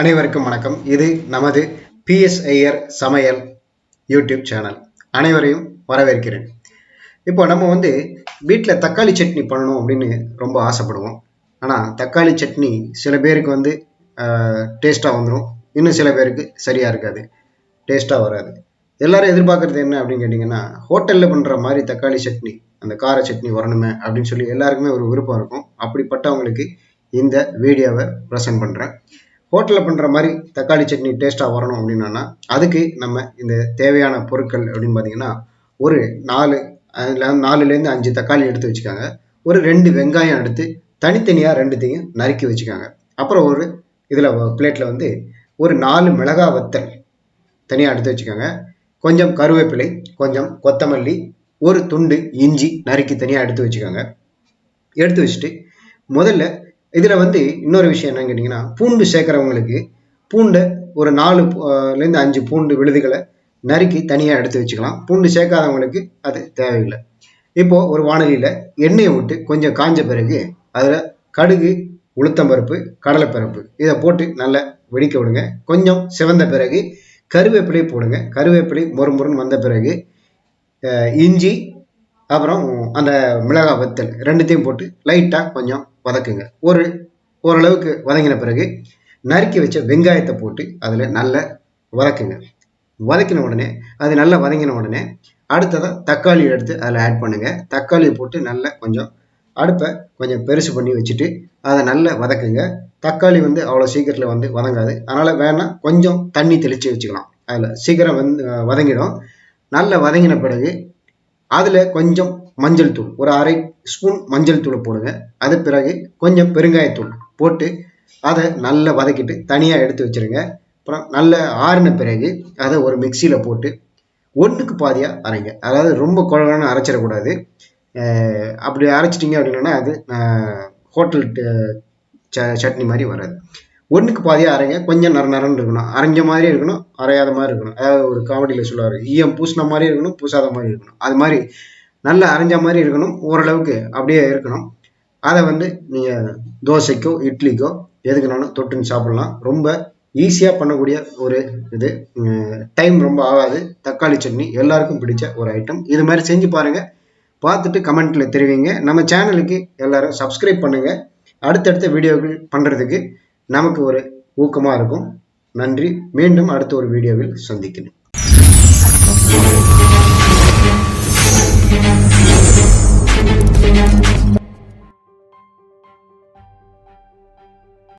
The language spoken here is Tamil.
அனைவருக்கும் வணக்கம். இது நமது பிஎஸ் ஐயர் சமையல் யூடியூப் சேனல். அனைவரையும் வரவேற்கிறேன். இப்போ நம்ம வந்து வீட்டில் தக்காளி சட்னி பண்ணணும் அப்படின்னு ரொம்ப ஆசைப்படுவோம். ஆனால் தக்காளி சட்னி சில பேருக்கு வந்து டேஸ்ட்டாக வந்துடும் இன்னும் சில பேருக்கு சரியாக இருக்காது. டேஸ்ட்டாக வராது. எல்லாரும் எதிர்பார்க்குறது என்ன அப்படின்னு கேட்டிங்கன்னா ஹோட்டலில் பண்ணுற மாதிரி தக்காளி சட்னி அந்த கார சட்னி வரணுமே அப்படின்னு சொல்லி எல்லாருக்குமே ஒரு விருப்பம் இருக்கும். அப்படிப்பட்டவங்களுக்கு இந்த வீடியோவை ப்ரெசென்ட் பண்ணுறேன் ஹோட்டலில் பண்ணுற மாதிரி தக்காளி சட்னி டேஸ்ட்டாக வரணும் அப்படின்னா அதுக்கு நம்ம இந்த தேவையான பொருட்கள் அப்படின்னு பார்த்தீங்கன்னா ஒரு நாலு அதில் நாலுலேருந்து அஞ்சு தக்காளி எடுத்து வச்சுக்காங்க. ஒரு ரெண்டு வெங்காயம் எடுத்து தனித்தனியாக ரெண்டுத்தையும் நறுக்கி வச்சுக்காங்க. அப்புறம் ஒரு இதில் பிளேட்டில் வந்து ஒரு நாலு மிளகா வத்தல் தனியாக எடுத்து வச்சுக்கோங்க. கொஞ்சம் கருவேப்பிலை கொஞ்சம் கொத்தமல்லி ஒரு துண்டு இஞ்சி நறுக்கி தனியாக எடுத்து வச்சுக்கோங்க. எடுத்து வச்சுட்டு முதல்ல இதில் வந்து இன்னொரு விஷயம் என்னன்னு கேட்டிங்கன்னா பூண்டு சேர்க்குறவங்களுக்கு பூண்டை ஒரு நாலுலேருந்து அஞ்சு பூண்டு விழுதுகளை நறுக்கி தனியாக எடுத்து வச்சுக்கலாம். பூண்டு சேர்க்காதவங்களுக்கு அது தேவையில்லை. இப்போது ஒரு வானொலியில் எண்ணெயை விட்டு கொஞ்சம் காஞ்ச பிறகு அதில் கடுகு உளுத்தம்பருப்பு கடலைப்பருப்பு இதை போட்டு நல்லா வெடிக்க விடுங்க. கொஞ்சம் சிவந்த பிறகு கருவேப்பிலை போடுங்க. கருவேப்பிலை மொறுமொறுன்னு வந்த பிறகு இஞ்சி அப்புறம் அந்த மிளகாய் வத்தல் ரெண்டுத்தையும் போட்டு லைட்டாக கொஞ்சம் வதக்குங்க. ஒரு ஓரளவுக்கு வதங்கின பிறகு நறுக்கி வச்ச வெங்காயத்தை போட்டு அதில் நல்லா வதக்குங்க. வதக்கின உடனே அது நல்லா வதங்கின உடனே அடுத்ததாக தக்காளி எடுத்து அதில் ஆட் பண்ணுங்கள் தக்காளியை போட்டு நல்லா கொஞ்சம் அடுப்பை கொஞ்சம் பெருசு பண்ணி வச்சுட்டு அதை நல்லா வதக்குங்க. தக்காளி வந்து அவ்வளோ சீக்கிரத்தில் வந்து வதங்காது. அதனால் வேணால் கொஞ்சம் தண்ணி தெளித்து வச்சுக்கலாம். அதில் சீக்கிரம் வந்து வதங்கிடும். நல்லா வதங்கின பிறகு அதில் கொஞ்சம் மஞ்சள் தூள் ஒரு அரை ஸ்பூன் மஞ்சள் தூளை போடுங்க. அது பிறகு கொஞ்சம் பெருங்காயத்தூள் போட்டு அதை நல்லா வதக்கிட்டு தனியாக எடுத்து வச்சுருங்க. அப்புறம் நல்லா ஆறின பிறகு அதை ஒரு மிக்சியில் போட்டு ஒன்றுக்கு பாதியாக அரைங்க. அதாவது ரொம்ப குழகான அரைச்சிடக்கூடாது. அப்படி அரைச்சிட்டிங்க அப்படின்னா அது ஹோட்டல் சட்னி மாதிரி வராது. ஒன்றுக்கு பாதியாக அரைங்க கொஞ்சம் நர நரன்னு இருக்கணும். அரைஞ்ச மாதிரி இருக்கணும் அரையாத மாதிரி இருக்கணும். அதாவது ஒரு காமெடியில் சொல்லுவார் ஈயம் பூசின மாதிரி இருக்கணும் பூசாத மாதிரி இருக்கணும். அது மாதிரி நல்லா அரைஞ்ச மாதிரி இருக்கணும் ஓரளவுக்கு அப்படியே இருக்கணும். அதை வந்து நீங்கள் தோசைக்கோ இட்லிக்கோ எதுக்குனாலும் தொட்டுன்னு சாப்பிட்லாம். ரொம்ப ஈஸியாக பண்ணக்கூடிய ஒரு இது. டைம் ரொம்ப ஆகாது. தக்காளி சட்னி எல்லாருக்கும் பிடிச்ச ஒரு ஐட்டம் இது மாதிரி செஞ்சு பாருங்கள் பார்த்துட்டு கமெண்ட்டில் தெரிவிங்க. நம்ம சேனலுக்கு எல்லோரும் சப்ஸ்கிரைப் பண்ணுங்கள் அடுத்தடுத்த வீடியோக்கள் பண்ணுறதுக்கு நமக்கு ஒரு ஊக்கமாக இருக்கும். நன்றி. மீண்டும் அடுத்த ஒரு வீடியோவில் சந்திக்கிறேன்.